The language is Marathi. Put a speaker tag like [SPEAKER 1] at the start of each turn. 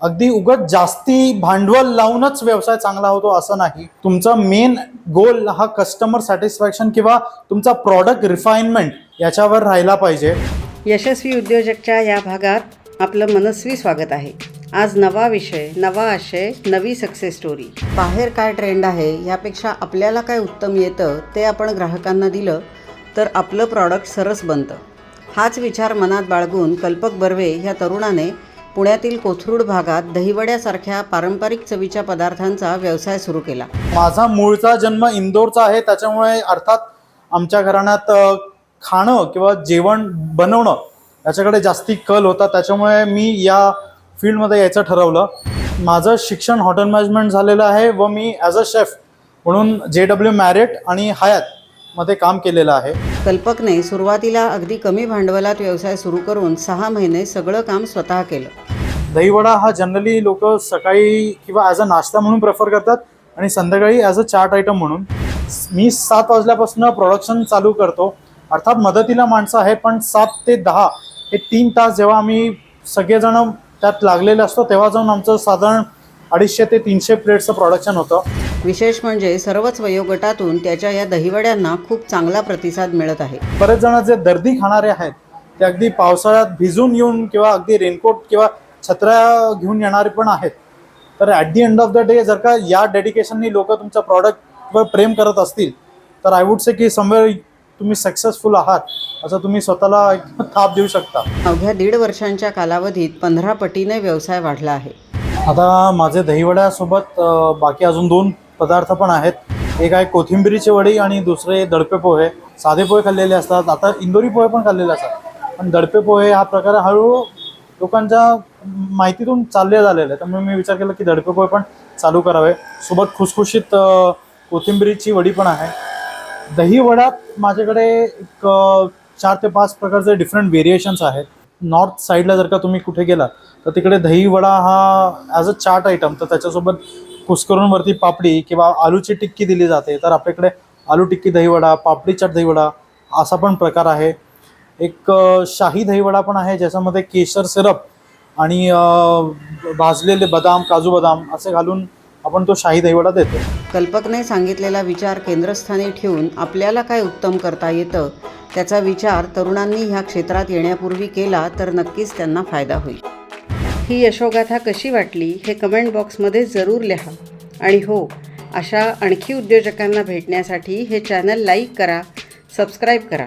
[SPEAKER 1] अगदी उगत जास्ती भांडवल लावूनच व्यवसाय चांगला होतो असं नाही. तुमचा मेन गोल हा कस्टमर सॅटिस्फॅक्शन किंवा तुमचा प्रॉडक्ट रिफाईनमेंट याच्यावर राहिला पाहिजे.
[SPEAKER 2] यशस्वी उद्योजकच्या या भागात आपलं मनस्वी स्वागत आहे. आज नवा विषय नवा आशय नवी सक्सेस स्टोरी बाहेर काय ट्रेंड आहे यापेक्षा आपल्याला काय उत्तम येतं ते आपण ग्राहकांना दिलं तर आपलं प्रॉडक्ट सरस बनतं. हाच विचार मनात बाळगून कल्पक बर्वे ह्या तरुणाने पुण्यातील कोथरूड भागात दहीवड्यासारख्या पारंपरिक चवीच्या पदार्थांचा व्यवसाय सुरू केला.
[SPEAKER 1] माझा मूळचा जन्म इंदोरचा आहे त्याच्यामुळे अर्थात आमच्या घराण्यात खाणं किंवा जेवण बनवणं याच्याकडे जास्ती कल होता. त्याच्यामुळे मी या फील्डमध्ये यायचं ठरवलं. माझं शिक्षण हॉटेल मॅनेजमेंट झालेलं आहे व मी ॲज अ शेफ म्हणून जे डब्ल्यू मॅरेट आणि हयात मध्ये काम केलेलं आहे.
[SPEAKER 2] कल्पकने सुरुवातीला अगदी कमी भांडवलात व्यवसाय सुरू करून सहा महिने सगळं काम स्वतः केलं.
[SPEAKER 1] दहीवडा हा जनरली लोक सकाळी किंवा ॲज अ नाश्ता म्हणून प्रेफर करतात आणि संध्याकाळी ॲज अ चाट आयटम म्हणून. मी सात वाजल्यापासून प्रोडक्शन चालू करतो. अर्थात मदतीला माणसं आहे पण सात ते दहा हे तीन तास जेव्हा आम्ही सगळेजण त्यात लागलेले असतो तेव्हा जाऊन आमचं साधारण अडीचशे ते तीनशे प्लेट्सचं प्रोडक्शन होतं.
[SPEAKER 2] विशेष म्हणजे सर्वच वयोगटातून त्याच्या या दहीवड्यांना खूप चांगला प्रतिसाद मिळत आहे.
[SPEAKER 1] बरेच जण जे दर्दी खाणारे आहेत ते अगदी पावसाळ्यात भिजून येऊन किंवा अगदी रेनकोट किंवा छत्र्या घेऊन येणारे पण आहेत. तर at the end of the day जर का या डेडिकेशननी लोक तुमच्या प्रॉडक्टवर प्रेम करत असतील तर आय वुड से की समवेअर तुम्ही सक्सेसफुल आहात असं तुम्ही स्वतःला एक थाप देऊ शकता.
[SPEAKER 2] अवघ्या दीड वर्षांच्या कालावधीत पंधरा पटीने व्यवसाय वाढला आहे.
[SPEAKER 1] आता माझे दहीवड्यासोबत बाकी अजून दोन पदार्थ पण आहेत. एक आहे कोथिंबिरीची वडी आणि दुसरे दडपे पोहे. साधे पोहे खाल्लेले असतात. आता इंदोरी पोहे पण खाल्लेले असतात. पण दडपे पोहे हा प्रकार हळूहळू लोकांच्या माहितीतून चालले झालेले आहे. त्यामुळे मी विचार केला की दडपे पण चालू करावे. सोबत खुसखुशीत कोथिंबीरीची कोथिंबिरीची वडी पण आहे. दही वडा माझ्याकडे एक चार ते पाच प्रकारचे डिफरंट व्हेरिएशन्स आहेत. नॉर्थ साईडला जर का तुम्ही कुठे गेलात तर तिकडे दही वडा हा ॲज अ चाट आयटम तर त्याच्यासोबत कुसकरूनवरती पापडी किंवा आलूची टिक्की दिली जाते. तर आपल्याकडे आलू टिक्की दही वडा पापडी चाट दही वडा असा पण प्रकार आहे. एक शाही दहीवडा पण आहे ज्याच्यामध्ये केशर सिरप आणि भाजलेले बदाम काजू बदाम असे घालून आपण तो शाही दहीवडा देतो.
[SPEAKER 2] कल्पकने सांगितलेला विचार केंद्रस्थानी ठेवून आपल्याला काय उत्तम करता येतं त्याचा विचार तरुणांनी ह्या क्षेत्रात येण्यापूर्वी केला तर नक्कीच त्यांना फायदा होईल. ही यशोगाथा कशी वाटली हे कमेंट बॉक्समध्ये जरूर लिहा. आणि हो अशा आणखी उद्योजकांना भेटण्यासाठी हे चॅनल लाईक करा सबस्क्राईब करा.